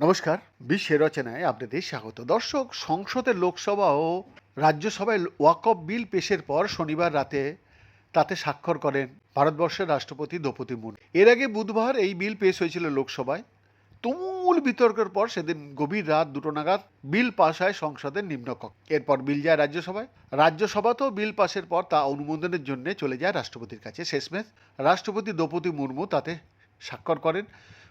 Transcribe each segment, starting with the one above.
নমস্কার, বিশ্বের রচনায় আপনাদের স্বাগত। দর্শক, সংসদের লোকসভা ও রাজ্যসভায় ওয়াকফ বিল পেশের পর শনিবার রাতে তাতে স্বাক্ষর করেন ভারতবর্ষের রাষ্ট্রপতি দ্রৌপদী মুর্মু। এর আগে বুধবার এই বিল পেশ হয়েছিল লোকসভায়। তুমুল বিতর্কের পর সেদিন গভীর রাত দুটো নাগাদ বিল পাশ হয় সংসদের নিম্নকক্ষ। এরপর বিল যায় রাজ্যসভায়। রাজ্যসভাতেও বিল পাশের পর তা অনুমোদনের জন্য চলে যায় রাষ্ট্রপতির কাছে। শেষমেশ রাষ্ট্রপতি দ্রৌপদী মুর্মু তাতে স্বাক্ষর করেন।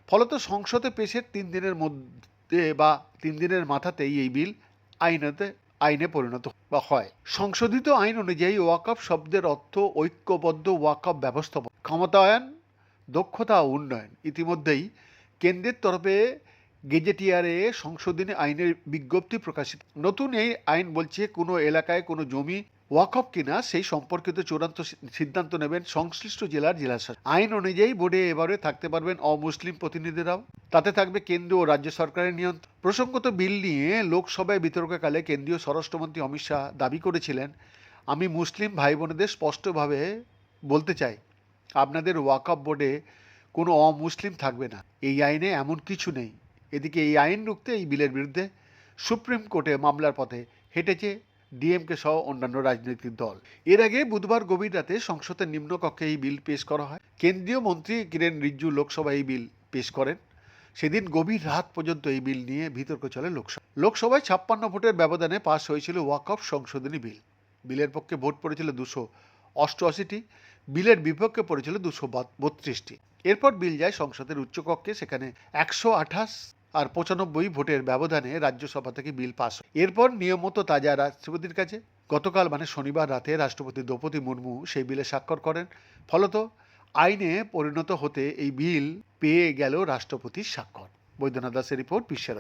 ফলত সংসদে পেশের তিন দিনের মধ্যে বা তিন দিনের মাথাতেই এই বিল আইনতে, আইনে পরিণত বা হয়। সংশোধিত আইন অনুযায়ী ওয়াকফ শব্দের অর্থ ঐক্যবদ্ধ ওয়াকফ ব্যবস্থাপনা। ক্ষমতায়ন, দক্ষতা উন্নয়ন ইতিমধ্যেই কেন্দ্রের তরফে গেজেটিয়ারে সংশোধনী আইনের বিজ্ঞপ্তি প্রকাশিত। নতুন এই আইন বলছে, কোনো এলাকায় কোনো জমি ওয়াকফ কিনা সেই সম্পর্কিত চূড়ান্ত সিদ্ধান্ত নেবেন সংশ্লিষ্ট জেলার জেলাশাসক। আইন অনুযায়ী বোর্ডে এবারে থাকতে পারবেন অমুসলিম প্রতিনিধিরাও। তাতে থাকবে কেন্দ্র ও রাজ্য সরকারের নিয়ন্ত্রণ। প্রসঙ্গত বিল নিয়ে লোকসভায় বিতর্ককালে কেন্দ্রীয় স্বরাষ্ট্রমন্ত্রী অমিত শাহ দাবি করেছিলেন, আমি মুসলিম ভাই বোনেদের স্পষ্টভাবে বলতে চাই, আপনাদের ওয়াকফ বোর্ডে কোনো অমুসলিম থাকবে না। এই আইনে এমন কিছু নেই। এদিকে এই আইন রুখতে এই বিলের বিরুদ্ধে সুপ্রিম কোর্টে মামলার পথে হেঁটেছে ডিএমকে সহ অন্যান্য রাজনৈতিক দল। এর আগে বুধবার গভীর রাতে সংসদের নিম্নকক্ষে এই বিল পেশ করা হয়। কেন্দ্রীয় মন্ত্রী কিরেন রিজ্জু লোকসভায় এই বিল পেশ করেন। সেদিন গভীর রাত পর্যন্ত এই বিল নিয়ে বিতর্ক চলে লোকসভা লোকসভায় ছাপ্পান্ন ভোটের ব্যবধানে পাশ হয়েছিল ওয়াকফ সংশোধনী বিল। বিলের পক্ষে ভোট পড়েছিল দুশো অষ্টআশিটি, বিলের বিপক্ষে পড়েছিল দুশো বত্রিশটি। এরপর বিল যায় সংসদের উচ্চকক্ষে, সেখানে একশো আঠাশ আর পঁচানব্বই ভোটের ব্যবধানে রাজ্যসভা থেকে বিল পাস। এরপর নিয়ম মতো তাজা রাষ্ট্রপতির কাছে। গতকাল মানে শনিবার রাতে রাষ্ট্রপতি দ্রৌপদী মুর্মু সেই বিলে স্বাক্ষর করেন। ফলত আইনে পরিণত হতে এই বিল পেয়ে গেল রাষ্ট্রপতির স্বাক্ষর। বৈদ্যনাথ দাসের রিপোর্ট বিশ্বের